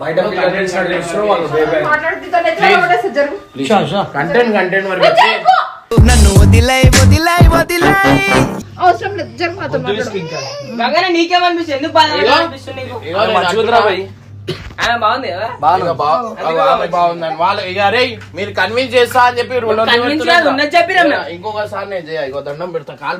బయట వాళ్ళు. కంటెంట్ వరకు. నన్ను వదిలై వదిలై వదిలై అవసరం లేదు జరుగు మాతో మాట్లాడు. నీకేమనిపిస్తుంది? ఎందుకు బాధ భయ్ మీరు కన్విన్స్ చేస్తా అని చెప్పి. ఇంకొకసారి నేను చేయ దండం పెడతా కాలు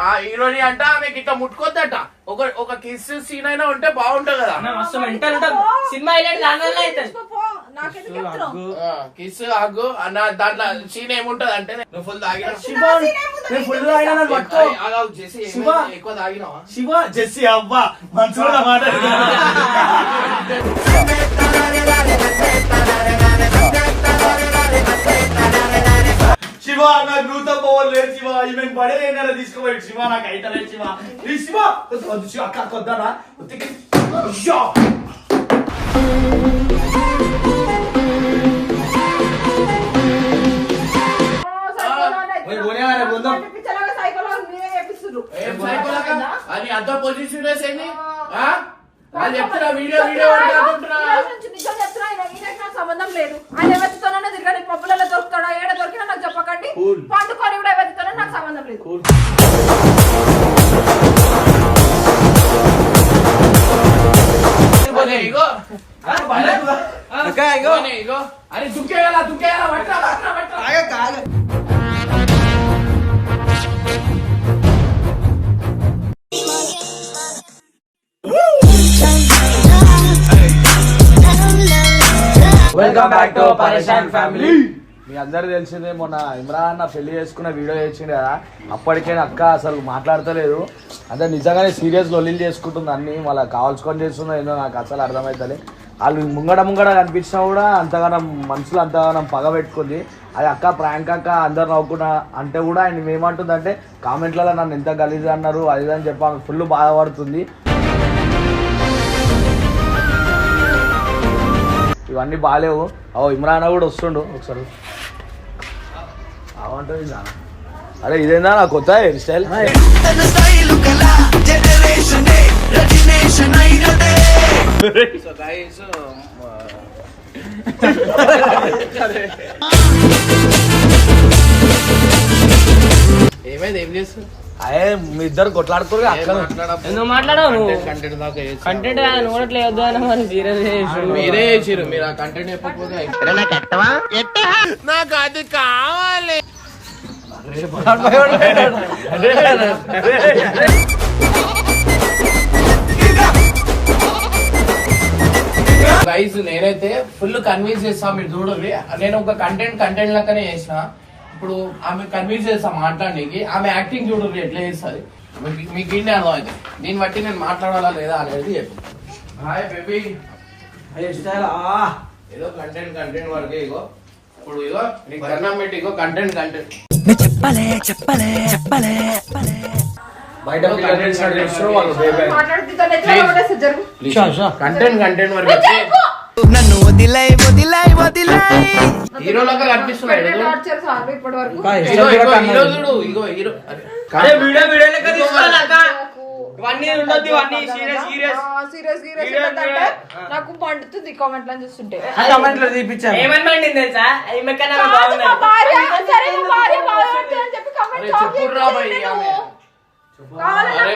ఆ హీరోని అంట ఆమెకి ఇట్లా ముట్టుకోద్దట. ఒక ఒక కిస్ సీన్ అయినా ఉంటే బాగుంటది కదా. సినిమా? కిస్ హగ్గు అన్న దాంట్లో సీన్ ఏముంటది అంటే నువ్వు ఫుల్ తాగిన. ఫుల్? శివ. ఎక్కువ తాగినావా? శివ జెస్సీ అవ్వ. మంచిగా మాట శివ నాకు నూత పోవాలి లేదు శివ ఈమె పడే ఏంటో తీసుకోవాలి శివ నాకు అయితే లేదు శివ. ఈ శివ వద్దు, శివ అక్క వద్దానా. అయ్యో. అది అంత పొజిషన్ ఆ? వాళ్ళు చెప్తున్నా వీడియో వీడియో నిజం చెప్తున్నా, సంబంధం లేదు. ఆయన ఎవరితోనైనా తిరగండి పప్పులలో దొరుకుతాడా ఏడ దొరికినా నాకు చెప్పకండి పండుకొని కూడా ఎవరితోనో నాకు సంబంధం లేదు అరే, ఇగో ఇగోనే, ఇగో అరే దుక్కేయాలా దుక్కేయాలా పట్టరా పట్టరా పట్టరా welcome back to Pareshan family మీ అందరు తెలిసిందే మొన్న ఇమ్రాన్ అన్న పెళ్ళి చేసుకున్న వీడియో చేసిండు కదా. అప్పటికే అక్క అసలు మాట్లాడతలేదు. అంటే నిజంగానే సీరియస్ లొల్లిలు చేసుకుంటుంది అన్ని వాళ్ళ కావాల్సుకొని చేస్తుందో ఏందో నాకు అసలు అర్థమవుతుంది వాళ్ళు ముంగడ ముంగడ కనిపించినా కూడా అంతగానం మనసులో అంతగానం పగ పెట్టుకుంది. అది అక్క ప్రాంక్ అక్క అందరు నవ్వుకున్నా అంటే కూడా ఆయన ఏమంటుందంటే కామెంట్లలో నన్ను ఎంత గలీజ్ అన్నారు అది అని చెప్పి ఆమె ఫుల్ బాధపడుతుంది. ఇవన్నీ బాగాలేవు. ఓ ఇమ్రాన్ కూడా వస్తుండు. ఒకసారి అరే ఇదేందా నా కొత్త హెయిర్ స్టైల్ ఏమైంది? ఏం చేస్తుంది అదే మీ ఇద్దరు కొట్లాడుకోరు అక్కడ ఎందుకు మాట్లాడవు కంటెంట్ దాకా. కంటెంట్ వద్దు అని మీరే చేసిరు మీరు ఆ కంటెంట్ చెప్పకపోతే నాకు అది కావాలి. గైస్ నేనైతే ఫుల్ కన్విన్స్ చేస్తా మీరు చూడండి. నేను ఒక కంటెంట్ కంటెంట్ లెక్కనే చేసిన. ఇప్పుడు ఆమె కన్విన్స్ చేస్తా మాట్లాడడానికి. ఆమె యాక్టింగ్ చూడండి ఎట్లా చేస్తుంది. మీకు మీకు ఇండి అర్థం అయితే దీన్ని బట్టి నేను మాట్లాడాలా లేదా అనేది చెప్పు. హాయ్ బేబీ ఏదో కంటెంట్ కంటెంట్ వరకే ఇగో. ఇప్పుడు ఇగో నీకు కన్నం పెట్టి ఇగో కంటెంట్ కంటెంట్ చెప్పలే చెప్పలే చెప్పలే బయట. కంటెంట్ కంటెంట్ వరకు నన్ను వదిలై వదిలై హీరోలాగా ఇప్పటి వరకు ఇవన్నీ ఉండొద్దు ఇవన్నీ సీరియస్ సీరియస్ సీరియస్ సీరియస్ అంటే. నాకు మండుతుంది కామెంట్లో చూస్తుంటే ఏమని మండింది తెలుసా? ఈమె కన్నా భార్య సరే భార్య అని చెప్పి కామెంట్.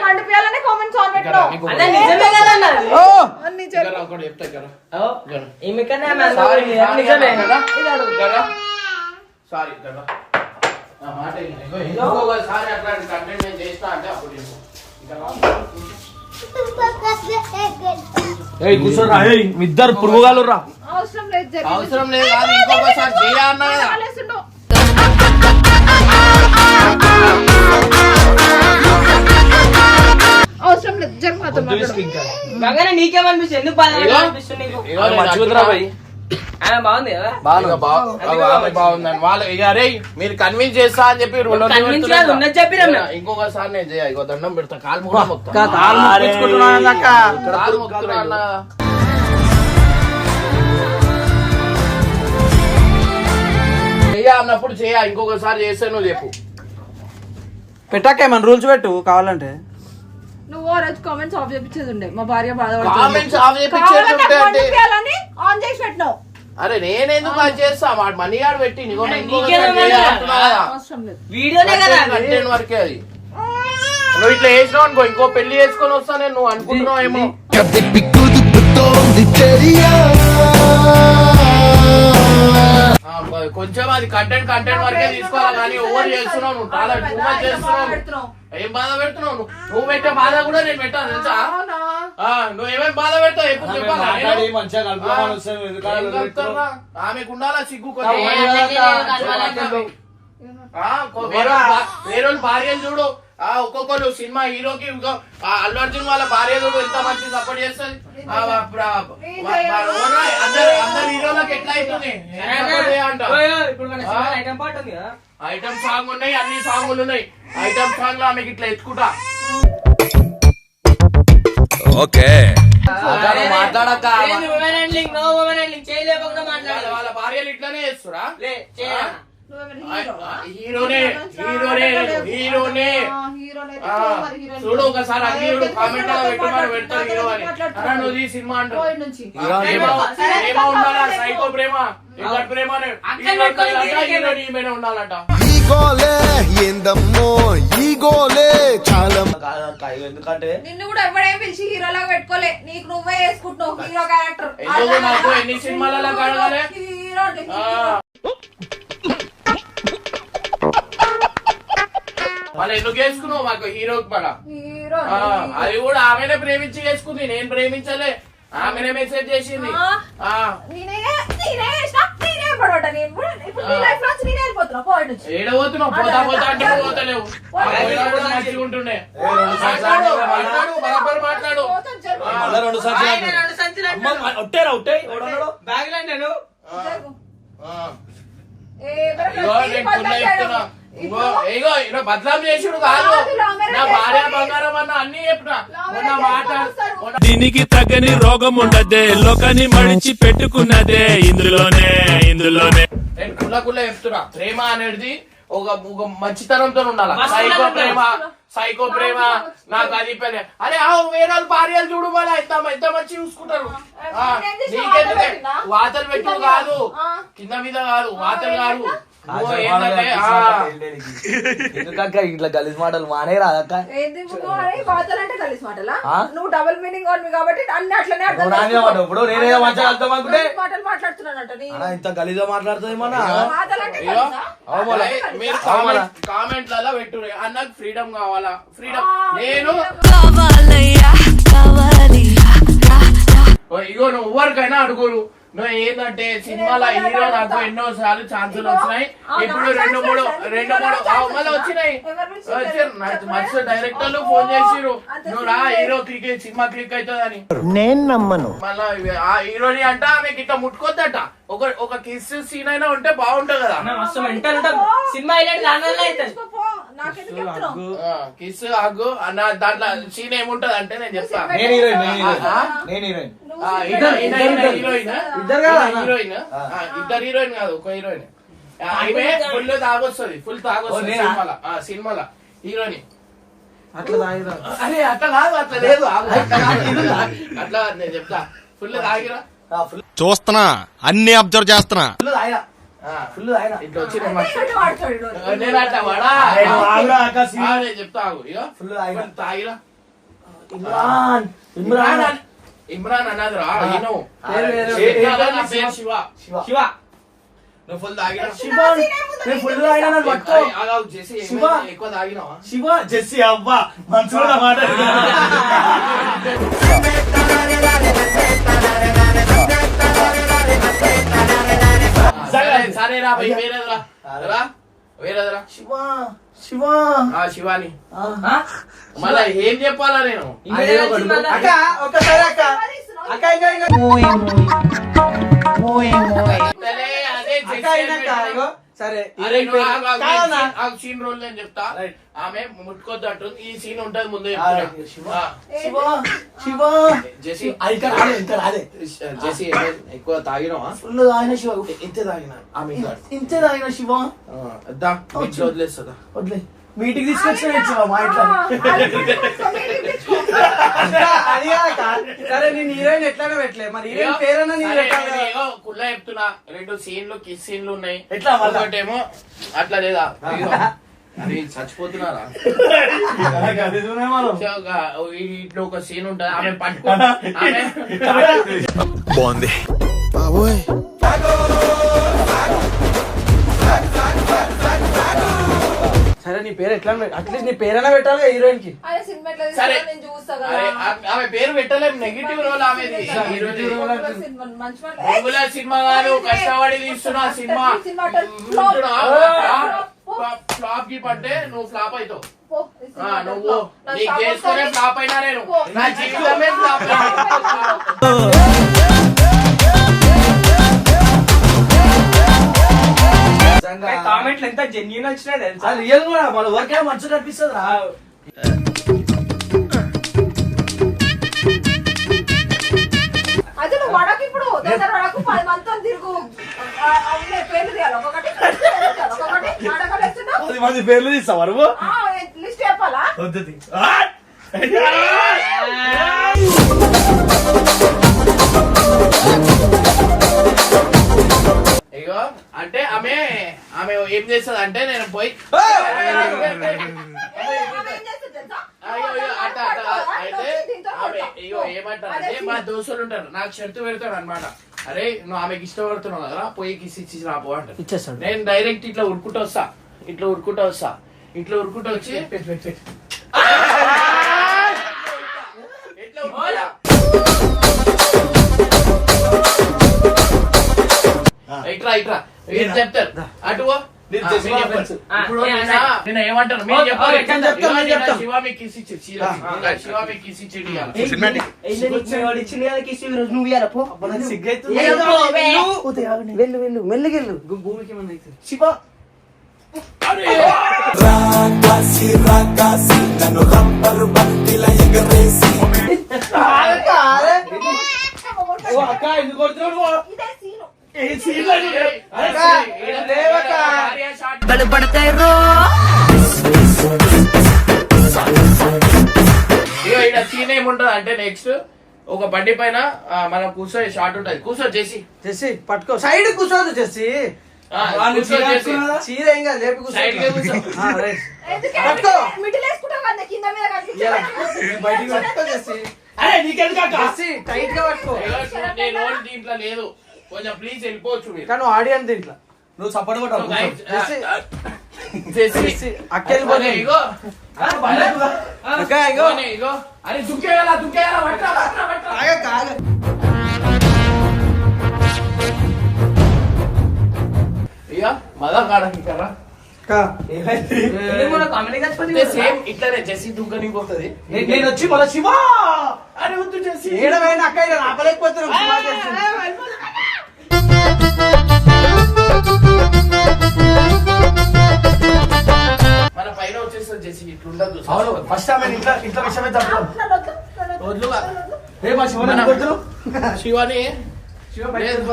మండిపోయాలని కామెంట్స్ ఆన్ నిజమే కదా అన్ని. ఒకటి చెప్తా ఓ. ఈమె కన్నా సారీ ఉంది. సారీ నిజమే. కదా ఇది అడుగు. కదా సారీ కదా నా మాట విను. ఇగో ఇంకొకసారి అట్లాంటి కంటెంట్ నేను చేస్తా అంటే అప్పుడు కూర్చోరా ఇద్దరు పురుగుగాలు రా అవసరం లేదు జరిగింది. అవసరం లేదు ఇంకొకసారి చేయాలన్నా. అవసరం లేదు జరుగు మాతో మాట్లాడు. గంగనే నీకేమనిపిస్తుంది ఎందుకు బాధ. అనిపిస్తుంది బాగుంది కదా? వాళ్ళు ఇక అరే మీరు కన్విన్స్ చేస్తా అని చెప్పి కాదు, ఉన్నది చెప్పిరా మేము. ఇంకొకసారి నేను చేయ ఇగో దండం పెడతా కాలు ముగ్గురు మొక్తా కాలు ముక్కించుకుంటున్నాను అక్క. కాలు మొక్కుతున్నా అన్న. చెయ్య చెయ్య అన్నప్పుడు చెయ్య ఇంకొకసారి చేస్తే నువ్వు చెప్పు. పెట్టాక ఏమన్నా రూల్స్ పెట్టు కావాలంటే. నువ్వు ఆ రోజు కామెంట్స్ ఆఫ్ చేపించేది ఉండే మా భార్య చేపించేది అంటే- బాధపడుతుంది ఆన్ చేసి పెట్టినావు. అరే నేనెందుకు అది చేస్తా? వాడు మనీ ఆడు పెట్టి వీడియోనే కదా. అది. కంటెంట్ వరకే అది. నువ్వు ఇట్లా చేసినావు అనుకో ఇంకో పెళ్ళి చేసుకొని వస్తా నేను నువ్వు అనుకుంటున్నావు ఏమో. కొంచెం అది కంటెంట్ కంటెంట్ వరకే తీసుకోవాలి కానీ ఓవర్ చేస్తున్నావు? నువ్వు చాలా టూ మచ్ చేస్తున్నావు. ఏం బాధ పెడుతున్నావు? నువ్వు? నువ్వు పెట్టే బాధ కూడా నేను పెట్టాను తెలుసా? నువ్వు ఏమేం బాధ పెడతావు? ఎప్పుడు చెప్పాలా? ఆమెకు ఉండాలా సిగ్గు వేరే వాళ్ళ భా- వేరే వాళ్ళ భార్యను చూడు. ఆ ఒక్కొక్కరు సినిమా హీరోకి అల్లు అర్జున్ వాళ్ళ భార్య చూడు ఎంత మంచి సపోర్ట్ చేస్తుంది. అందరు అందరు హీరోలకు ఎట్లా అవుతుంది? ఐటమ్ సాంగ్ ఉన్నాయి అన్ని సాంగులు ఉన్నాయి. ఐటమ్ సాంగ్లో ఆమెకి ఇట్లా ఎత్తుకుంటా. ఓకే. మాట్లాడక. వాళ్ళ భార్యలు ఇట్లానే చేస్తురా? హీరోనే హీరోనే హీరోనే. చూడు ఒకసారి చూడు కామెంట్ పెడతారు హీరో అని నువ్వు ఈ సినిమా అంటావు. ప్రేమ ఉండాలా? సైకో ప్రేమ? ఈమెనే ఉండాలంట. ఏందమ్మో ఈ గోలే చాలా కాదక్క, ఎందుకంటే నిన్ను కూడా ఎవడేం పిలిచి హీరోలాగా పెట్టుకోలే. నీకు నువ్వే వేసుకుంటున్నావు హీరో క్యారెక్టర్. ఎందుకు నాకు ఎన్ని సినిమాలలో కడగాలి? హీరో. మళ్ళీ ఎందుకు వేసుకున్నావు మాకు హీరోకి హీరో ఆ, అది కూడా ఆమెనే ప్రేమించి చేసుకుంది. నేను ప్రేమించలే. ఆమెనే మెసేజ్ చేసింది. ఆ. ఆ, నేనే నేనే చేసిన, నేనే పడబడ్డ. నేను కూడా ఇప్పుడు నీ లైఫ్ నుంచి నేనే వెళ్ళిపోతున్నా పోయి నుంచి. ఏడ పోతున్నావు? పోతా పోతా అంటే నువ్వు పోతలేవు ఆ, పోయినప్పుడు మంచిగా ఉంటుండే. ఏ, రెండు సంవత్సరాలు మాట్లాడు మళ్ళా- మాట్లాడు బరాబర్ మాట్లాడు. పోతాను జరుగు. ఆ. మళ్ళా రెండు సంవత్సరాలు ఆయన రెండు సంచులు అమ్మ, అంటాడు. ఒట్టేరా ఒట్టే ఎవడన్నాడు? బ్యాగులు దీనికి తగ్గని రోగం ఉండదే లోకాన్ని మడిచి పెట్టుకున్నదే ఇందులోనే ఇందులోనే. నేను చెప్తున్నా. ప్రేమ అనేది ఒక ఒక మంచితనంతో ఉండాలి? సైకో. ప్రేమ సైకో ప్రేమ నాకు అది పెళ్ళి అరే ఆ వేరే వాళ్ళ భార్యలు చూడు మళ్ళీ ఎంత ఎంత మంచి చూసుకుంటారు. నీకెందుకే వాతలు పెట్టు కింద. కింద. మీద కాదు వాతలు కాదు. ఎందుకక్క ఇట్లా గలీజ్ మాటలు మానే రాదక్క? కలిసి మాటలా? నువ్వు డబుల్ మీనింగ్ ఆన్ కాబట్టి అన్ని అట్లనే ఇప్పుడు నేనే మంచిగా అర్థం అనుకుంటే మాటలు మాట్లాడుతున్నానంట నీ. అలా ఇంత గలీజ్గా మాట్లాడుతుంది మన కామెంట్లలో పెట్టు అన్నకు ఫ్రీడమ్ కావాలా? ఫ్రీడమ్ నేను ఇగో నువ్వు ఎవరికైనా అడుగురు. నువ్వు ఏంటంటే సినిమాల హీరో నాకు ఎన్నో సార్లు ఛాన్సులు వచ్చినాయి. ఇప్పుడు రెండు మూడు రెండు మూడు మళ్ళీ వచ్చినాయి. మస్తు డైరెక్టర్లు ఫోన్ చేసిరు నువ్వు రా హీరో క్లిక్ సినిమా క్లిక్ అవుతుందని. నేను నమ్మను. మళ్ళా ఆ హీరోని అంట ఆమెకి ఇట్లా ముట్టుకోద్దట. ఒక ఒక కిస్ సీన్ అయినా ఉంటే బాగుంటది కదా. అన్న, మస్తు మెంటల్ ఉంటుంది. సినిమా అవుతుంది. కిస్ ఆగు. అన్న దాంట్లో సీన్ ఏముంటది అంటే నేను చెప్తా. నేను హీరోయిన్ నేను హీరోయిన్. ఇద్దరు హీరోయిన్. ఇద్దరు కదా అన్న? హీరోయిన్. ఆ, ఇద్దరు హీరోయిన్ కాదు ఒక హీరోయిన్. ఆమె ఫుల్ తాగొస్తుంది ఫుల్ తాగొస్తుంది? సినిమాల. ఆ, సినిమాల. హీరోయిన్. అట్లా తాగిరా. అరే అట్లా కాదు అట్లా లేదు. అట్లా నేను చెప్తా. ఫుల్ తాగిరా. చూస్తున్నా అన్ని అబ్జర్వ్ చేస్తున్నా. ఫుల్ ఇట్లా వచ్చి నేను. నేను నేను నేను తాగిరా. ఇమ్రాన్. ఇమ్రాన్. ఇమ్రాన్ అన్- ఇమ్రాన్ అన్నది రా ఈయన పేరు వేరే పేరు ఉంది. కాదు, నా పేరు శివ. శివ. శివ. నువ్వు ఫుల్ తాగిరా. శివ. నేను ఫుల్ తాగినా నన్ను పట్టుకో ఆగావు చేసి శివ. ఏమైంది? ఎక్కువ తాగినావా? శివ జెస్సీ అవ్వ. మంచోడ మాట సరేరా పోయి వేరేదిరా. రా వేరేదిరా. శివ శివ. ఆ శివాని. ఆ. మళ్ళా ఏం చెప్పాలా నేను? అక్క అక్క. అక్క ఇంకా కాదన్నా. సీన్- రోల్ నేను చెప్తా. ఆమె ముట్టుకోద్దు అంటుంది. ఈ సీన్ ఉంటది ముందు జెసి. జెసి ఎక్కువ తాగినావా? ఫుల్ తాగిన శివ ఎంత తాగినా? ఆమె ఇంతే తాగిన శివ? దా ఇంట్లో వదిలేస్తుందా? వదిలే. మీటింగ్ తీసుకొచ్చిన మా ఇంట్లో? అది కాక, సరే నేను హీరోయిన్ ఎట్లానే పెట్టలే. మరి హీరోయిన్ పేరన్నా నేను సరే, పెట్టాలి నేను కదా. ఏదో కుళ్ళ చెప్తున్నా. రెండు సీన్లు కిస్ సీన్లు ఉన్నాయి. ఎట్లా మళ్ళా? ఒకటేమో అట్లా లేదా? ఇదిగో. చచ్చిపోతున్నారా? సో, ఒక ఇట్లా ఒక సీన్ ఉంటది. ఆమె పట్టుకో ఆమె బాగుంది బాబోయ్. నీ పేరు ఎట్లా అట్లీస్ట్ నీ పేరైనా పెట్టాలి హీరోయిన్కి సరే. ఆమె పేరు పెట్టలేం నెగిటివ్ రోల్ ఆమెది నెగిటివ్ రోల్ సినిమా మంచి మాట. రెగ్యులర్ సినిమా కాదు కష్టపడి తీస్తున్నా సినిమా. ఫ్లాప్ ఫ్లాప్కి పట్టే నువ్వు ఫ్లాప్ అవుతావు నువ్వు నీకు చేసుకునే. ఫ్లాప్ అయినా నేను. నా జీవితమే ఫ్లాప్ కామెంట్లు ఎంత జెన్యున్ వచ్చినాయి తెలుసా? రియల్ కూడా మన వర్క్ మంచిగా అనిపిస్తుంది రా అదే నువ్వు వడకు ఇప్పుడు. దగ్గర వడకు పది మందితో తిరుగు. అవునే పేర్లు తీయాలి. ఒక్కొక్కటి వేస్తున్నావు పది మంది పేర్లు తీస్తావా నువ్వు? లిస్ట్ చెప్పాలా? వద్దు ఏం చేస్తుంది అంటే నేను పోయి ఆమె ఏం చేస్తుంది తెలుసా? అయ్యో అయ్యో అట్ట అట్ట అయితే దీంతో ఆమె కొడతా. ఇగో ఏమంటారు అదే అంటే మా దోస్తులు ఉంటారు నాకు షర్తు పెడతాడు అనమాట అరే నువ్వు ఆమెకి ఇష్టపడుతున్నావు కదా పోయి కిసి ఇచ్చి రాపో అంటారు ఇచ్చేస్తాడు నేను డైరెక్ట్ ఇట్లా ఉరుకుంటూ వస్తా ఇట్లా ఉరుకుంటూ వస్తా ఇట్లా ఉరుకుంటూ వచ్చి ఇట్లా. ఇట్లా ఇట్లా ఏం చెప్తారు అటు. నేను మీరు. ఇప్పుడు నిన్న- నిన్న ఏమంటారు మీరు చెప్పాలి. నేను నేను నిన్న. శివ మీకు కిస్ ఇచ్చి నిన్న శివ మీకు కిస్ ఇచ్చి వెళ్ళు. వెళ్ళు మెల్లిగెళ్ళు గు- భూమికి శివ. ఓ అక్క ఎందుకు కొడుతున్నావు ఇదే సీను ఏ సీన్లు అని? అరే, అక్క, ఈడ లేవక్క. బలపడతాయి రో సీన్ ఏముంటది అంటే నెక్స్ట్ ఒక బండి పైన మనం కూర్చో షార్ట్ ఉంటది. కూర్చో చేసి జెస్సీ పట్టుకో. సైడ్ కూర్చోదు చేసి కట్టుకున్నారా? చీర ఏం కాదు లేపి కూర్చో. Side కే కూర్చో. ఆ, రైట్. ఎందుకే? పట్టుకో. మిడిల్ వేసుకుంటావు కదా కింద మీద కనిపించే బయటికి పట్టుకో జెస్సీ అరే నీకెందుకు అక్క? జెస్సీ టైట్గా పట్టుకో. ఇగో చూడు, నీ రోల్ దీంట్లో లేదు. కొంచెం ప్లీజ్ వెళ్ళిపోవచ్చు మీరు. కానీ ఆడియన్స్ దీంట్లో. నువ్వు సపోర్ట్ ఇగో. ఇగో. ఇగో. అరే దుక్కేయాలా దుక్కేయాలా ఇక మదం సేమ్ ఇట్లానే జెస్సీ పోతుంది నేను వచ్చి మళ్ళీ శివ! అరే వద్దు జెస్సీ. ఏడవైనా అక్క ఆపలేకపోతున్నాం. మన పైన జెస్సీ ఇట్లుండదు అవును ఫస్ట్ ఆమె ఇంట్లో ఇంట్లో విషయం అయితే వద్దుగా ఏ మా శివ మన- కొడుతున్నావు? శివాని లేదు.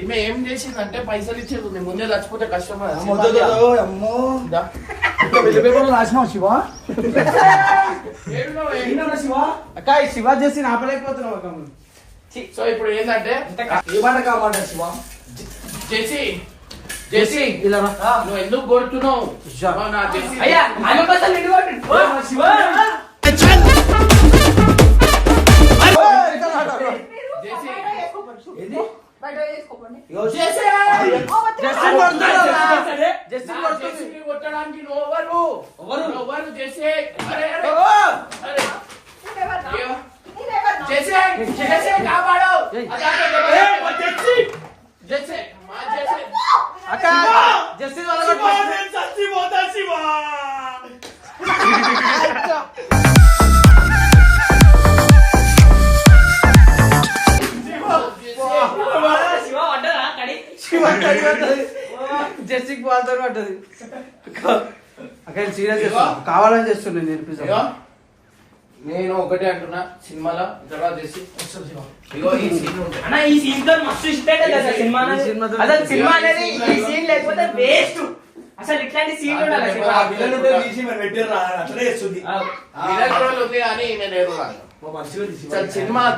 ఈమె ఏం చేసిందంటే పైసలు ఇచ్చేది ఉంది. ముందే చచ్చిపోతే కష్టం. అమ్మో రాసినావు శివ? శివ? అక్క శివ చేసి ఆపలేకపోతున్నాం అక్క మనం. సో ఇప్పుడు ఏంటంటే ఏమాట కామాట శివ? జెసి జెసి ఇలా. నువ్వు ఎందుకు కొడుతున్నావు? అయ్యా కొట్టిండు. ఏ మా శివ. చేస్తున్నా నేర్పిస్తా నేను ఒకటే అంటున్నా సినిమాలో తర్వాత చేసి ఇగో ఈ సీన్ ఉంటుంది అన్న ఈ సీన్తో మస్తు కదా సినిమా అసలు సినిమా అనేది ఈ సీన్ లేకపోతే వేస్ట్ అసలు ఇట్లాంటి సీన్ ఉండాలి సినిమా. విలన్ రోల్ ఉంది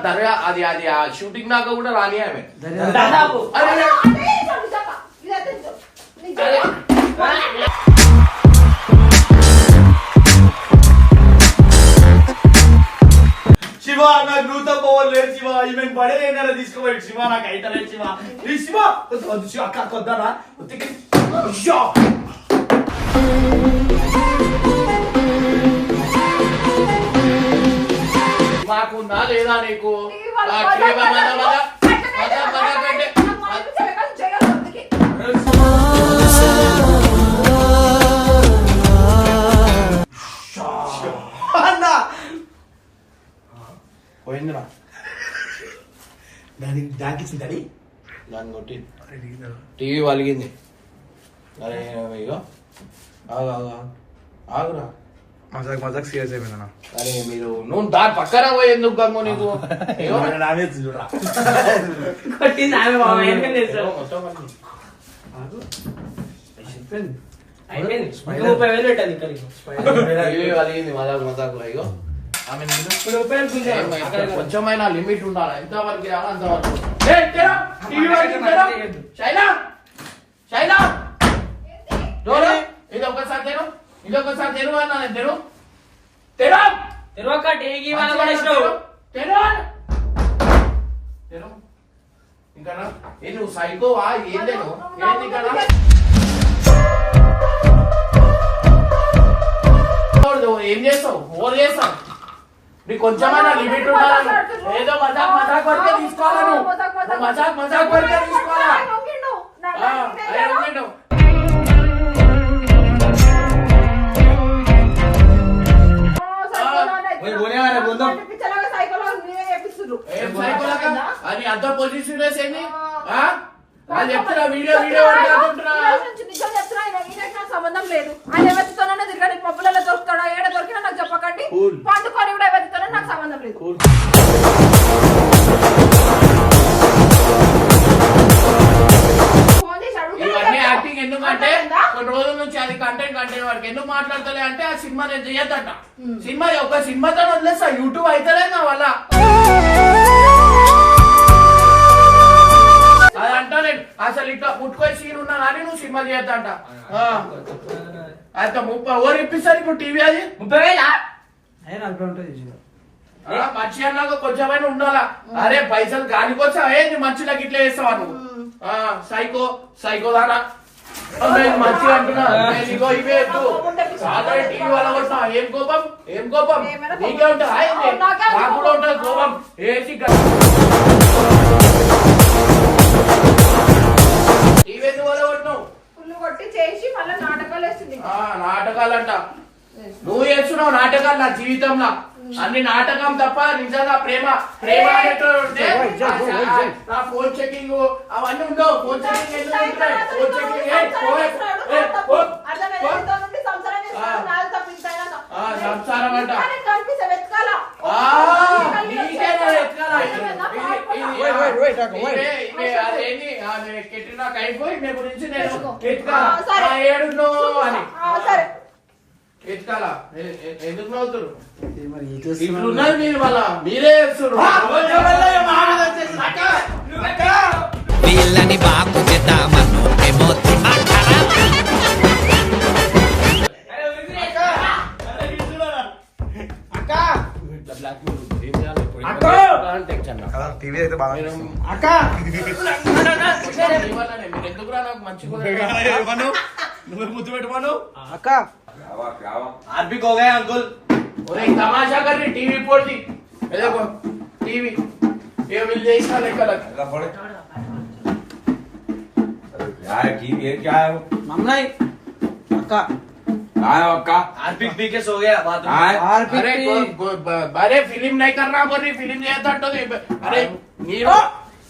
తరగా అది అది ఆ షూటింగ్ దాకా కూడా రాని ఆమె దాదాపు శివ నాకు నూత పవర్ లేదు శివ. ఈమె పడే ఏదైనా తీసుకోవాలి శివ నాకు అయితే లేదు శివ. ఈ శివ వద్దు, శివ అక్క కొద్దానా మాకుందా లేదా నీకు? దానికి దానికి ఇచ్చింది దాన్ని కొట్టి. టీవీ వలిగింది అరే ఇగో ఆగు ఆగు ఆగు. ఆగురా. మజాక్ మజాక్ సీరియస్ అయిపోయింది అరే మీరు నువ్వు దాని పక్కన పోయి ఎందుకు గమ్ము నీకు. నామే చూడరా. కొట్టింది ఆమె బాబు ఏం చేస్తావు మొత్తం వలిగింది. అయిపోయింది. ముప్పై వేలు పెట్టాలి ఇక్కడ టీవీ వలిగింది మజాక్ మజాక్ ఇగో. ఆమె కొంచెమైనా లిమిట్ ఉండాలి? ఎంతవరకు రావాలి అంతవరకు! శైలా! శైలా! డోరు! ఇది ఒకసారి తెరు. ఇది ఒకసారి తెరు అన్నా నేను తెరు. తెరు! వాళ్ళ తెరు. తెరు! ఇంకా. ఏ నువ్వు సైకోవా ఏం తెరు? ఏంది ఇక్కడ? ఏం చేస్తావు? ఓవర్ చేస్తావు? నీకు కొంచెమైనా లిమిట్ ఉండాలి. ఏదో మజాక్ మజాక్ వరకే తీసుకోవాలా నువ్వు? నువ్వు మజాక్ మజాక్ వరకే తీసుకోవాలా? అని అంత పొజిషన్ ఆ? వాళ్ళు చెప్తున్నా వీడియో వీడియో సంబంధం లేదు. ఆయన ఎవరితోనైనా దొరుకుతాడా? ఏడ దొరికినా నాకు చెప్పకండి. పండుకొని కూడా ఎవరితోనైనా నాకు సంబంధం లేదు. యాక్టింగ్ ఎందుకంటే? కొన్ని రోజుల నుంచి అది కంటెంట్ కంటెంట్ వాడికి ఎందుకు మాట్లాడతలే అంటే ఆ సినిమా నేను చేయొద్దట. సినిమా ఒక సినిమాతో వదిలేస్తా. యూట్యూబ్ అయితేలే నా వల్ల. అది అంటా నేను. అసలు ఇట్లా పుట్టుకొని సీన్ ఉన్నా కానీ నువ్వు సినిమా చేయొద్దంట. ఆ. అయితే ముప్పై ఓవర్ ఇప్పిస్తారు ఇప్పుడు టీవీ అది. ముప్పై వేలా? నలభై ఉంటుంది మంచి అన్నాక కొంచెమైనా ఉండాలా? అరే పైసలు గాలికొచ్చా ఏంది మంచిలోకి ఇట్లా చేస్తావా నువ్వు? ఆ, సైకో సైకో దానా మంచిగా అంటున్నా. నేను ఇగో ఇవే టీవీ వల్ల కొట్టినా ఏం కోపం? ఏం కోపం. నీకే ఉంటుంది? ఆయన్ని. నాకే ఉంది నాకు కూడా కోపం. ఉంటుంది కోపం. ఏసి గ- టీవీ ఎందుకు వల్ల కొట్టినావు? ఫుల్ కొట్టి చేసి మళ్ళీ నాటకాలు వేస్తుంది. ఆ, నాటకాలంట. నువ్వు చేస్తున్నావు నాటకాలు నా జీవితంలో. అన్ని నాటకం తప్ప నిజంగా ప్రేమ ప్రేమ నా ఫోన్ చెకింగ్ అవన్నీ ఉండవు. ఫోన్ చెకింగ్ ఫోన్ చెకింగ్ సంసారం అంట. ఆ, నీకేనా ఎత్తుకాలా? ఇది- ఇది- Wait, wait, wait, Taka, wait. ఇదే, ఇదే, అదేంటి, ఆమె కెట్టిన కైపోయి నీ గురించి నేను తెలుసుకో. ఎత్తుకాలా ఆ, సరే. ఆ, ఏడున్నావు అని సరే ఎత్తుకాలా ఎ- ఎ- ఎందుకు నవ్వుతురు ఇది మరి ఈ చేస్తున్నా. ఇట్లున్నది మీరు చేస్తున్నారు. వీళ్ళని బాగు చేద్దామను ఏమో దిమాగ్ ఖరాబ్. టీవీ అయితే బాగా అక్క! ఎందుకురా నాకు మంచిగా నువ్వే ముద్దు పెట్టుకోను? అక్క! ఆర్పిక్ हो गए अंकुल ఒరేయ్ తమాషా కర్రీ టీవీ పోటీ ఏదో టీవీ ఏ వీళ్ళు చేసిన లెక్కలకు यार की ये क्या है वो? మమ్మనాయ్ అక్క कहाँ है वो अक्का आरपिक पी के सो गया बाथरूम हाँ है? ఆర్పిక్ అరే గో- గో- బ- అరే ఫిలిం నై కర్రా బర్రీ ఫిలిం చేయొద్దంటది అరే మీరు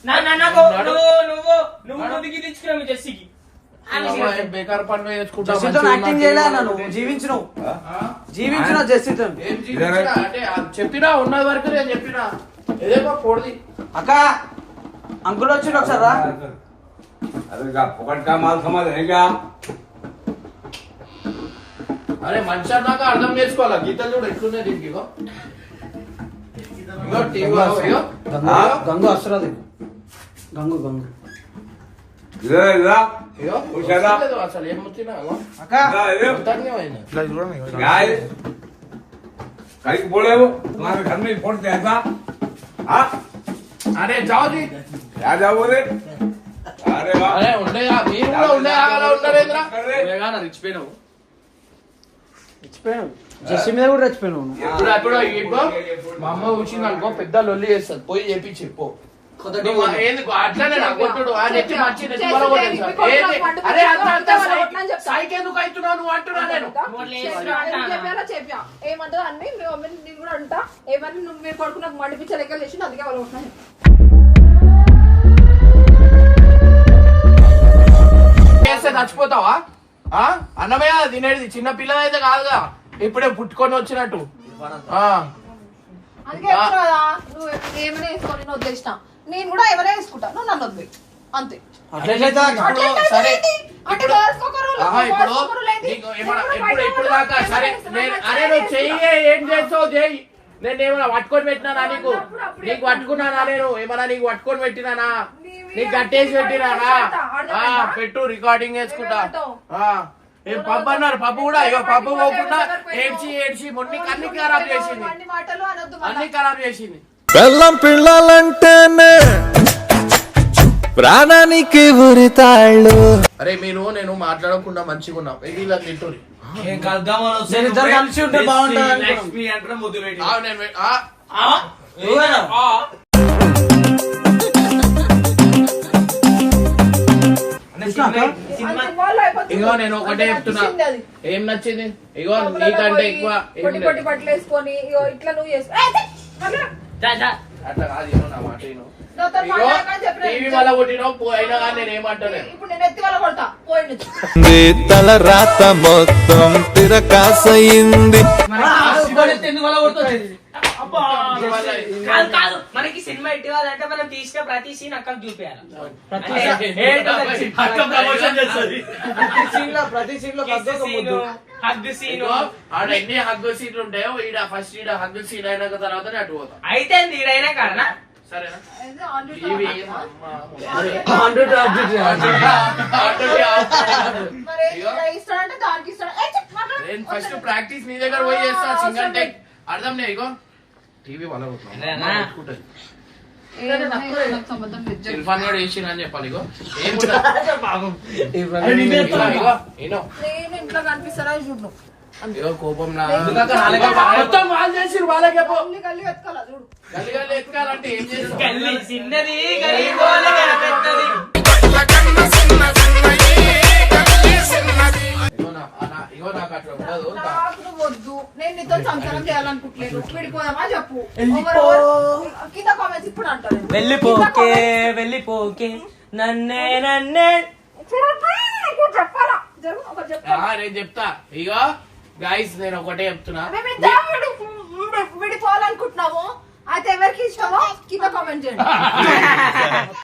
నా నా నాకు నువ్వు నువ్వు నువ్వు ముందుకి తెచ్చుకున్నావు మీ జెర్సీకి బేకార్ పనులు చేసుకుంటా జెస్సీతో మంచిగా యాక్టింగ్ ఉన్నట్టు చేయలే అన్నాను జీవించినావు జీవించిన జెస్సీతో ఏం జీవించినా అంటే ఆ చెప్పినా ఉన్నది వరకు నేను చెప్పినా ఏదేమో పొడిది అక్క అంకుల్ వచ్చిండు ఒకసారి రా अरे का पकड़ का माल समझ है क्या అరే మనిషి అన్నాక అర్థం చేసుకోవాలా గీతలు చూడు ఎట్లున్నాయి దీనికి ఇగో ఇగో టీవీ ఇగో గంగు గంగు వస్తున్నది గంగు గంగు इधर इधर కడికి అరే కూడా మీద కూడా మా అమ్మ వచ్చింది అనుకో పెద్ద లొల్లి చేస్తారు పోయి చెప్పి చెప్పు ఏమంటారు అన్ని మీ మమ్మీ నేను. కూడా అంటా. ఏమని నువ్వు మీరు కొడుకు నాకు మండిపించే లెక్కలు చేసి అందుకే వాళ్ళు ఉంటున్నాను చేస్తే చచ్చిపోతావా? ఆ? అన్నమే కదా తినేది చిన్న పిల్లలైతే కాదుగా. ఇప్పుడే పుట్టుకొని వచ్చినట్టు. ఆ. అందుకే ఏమైనా నేను వదిలేసిన. నేను కూడా ఎవరైనా వేసుకుంటా. నువ్వు నన్ను వదిలే అంతే. నేను ఏమైనా పట్టుకొని పెట్టినానా నీకు? నీకు పట్టుకున్నానా నేను? ఏమైనా నీకు పట్టుకొని పెట్టినానా? నీకు కట్టేసి పెట్టినానా? పెట్టు రికార్డింగ్ వేసుకుంటా ఏం పప్పు అన్నారు పప్పు కూడా ఇగో పప్పు పోకుండా ఏడ్చి ఏడ్చి మొన్నికి అన్ని ఖరాబ్ చేసింది. అన్ని ఖరాబ్ చేసింది. బెల్లం పిల్లలంటేనే ప్రాణానికి ఉరితాళ్ళు అరే మీరు నేను మాట్లాడకుండా మంచిగా ఉన్నా వీళ్ళ తింటూరి నేను ఇద్దరు కలిసి ఉంటే బాగుంటుంది అనుకున్నాం. ఆ, నేను వె- ఆ, నువ్వేనా? కృష్ణ అక్క? అది సినిమాలో అయిపోతుంది. ఇగో నేను ఒకటే చెప్తున్నా. ఏం నచ్చింది ఇగో నీకంటే ఎక్కువ ఏం పొట్టి లేదు. పొట్టి బట్టలు వేసుకొని ఇగో ఇట్లా నువ్వు మళ్ళా. అట్లా కాదు నా మాట టీవీ వల్ల కానీ నేను ఇప్పుడు నేను ఎత్తి కొడతా తల రాత మొత్తం తిరకాసయింది కాదు కాదు. మనకి సినిమా ఇటీవాలంటే మనం తీసిన ప్రతి సీన్ అక్కకు చూపించాలి ప్రతి సీన్. లో ప్రతి సీన్. లో హగ్ సీన్. ఆడ ఎన్ని హగ్గు సీట్లు ఉంటాయో ఈడ ఫస్ట్ ఈడ హగ్గు సీన్ అయినాక తర్వాతనే అటు పోతాం. అయితే ఈడైనా కారణా సరేనా? ఫస్ట్ ప్రాక్టీస్ నీ దగ్గర పోయి చేస్తా సింగల్ టేక్. అర్థం లే ఇగో టీవీ వల్ల కొట్టుకుంటుంది. ఇర్ఫాన్ గారు వేసిన అని చెప్పాలి ఇంట్లో కనిపిస్తారా చూడు. ఇగో కోపం మొత్తం వాళ్ళు వాళ్ళకే ఏం చిన్నది ఇగో నాకు అట్లా ఉండదు వద్దు. నేను నీతో సంసారం చేయాలనుకుంటలేదు విడిపోదామా చెప్పు. కింద కామెంట్స్ ఇప్పుడు అంటారు వెళ్ళిపోకే. వెళ్ళిపోకే నన్నే నన్నే. చెప్పాలా? నేను చెప్తా. ఇగో గైస్ నేను ఒకటే చెప్తున్నా. విడిపోవాలనుకుంటున్నాము. అయితే ఎవరికి ఇష్టమో కింద కామెంట్ చేయండి.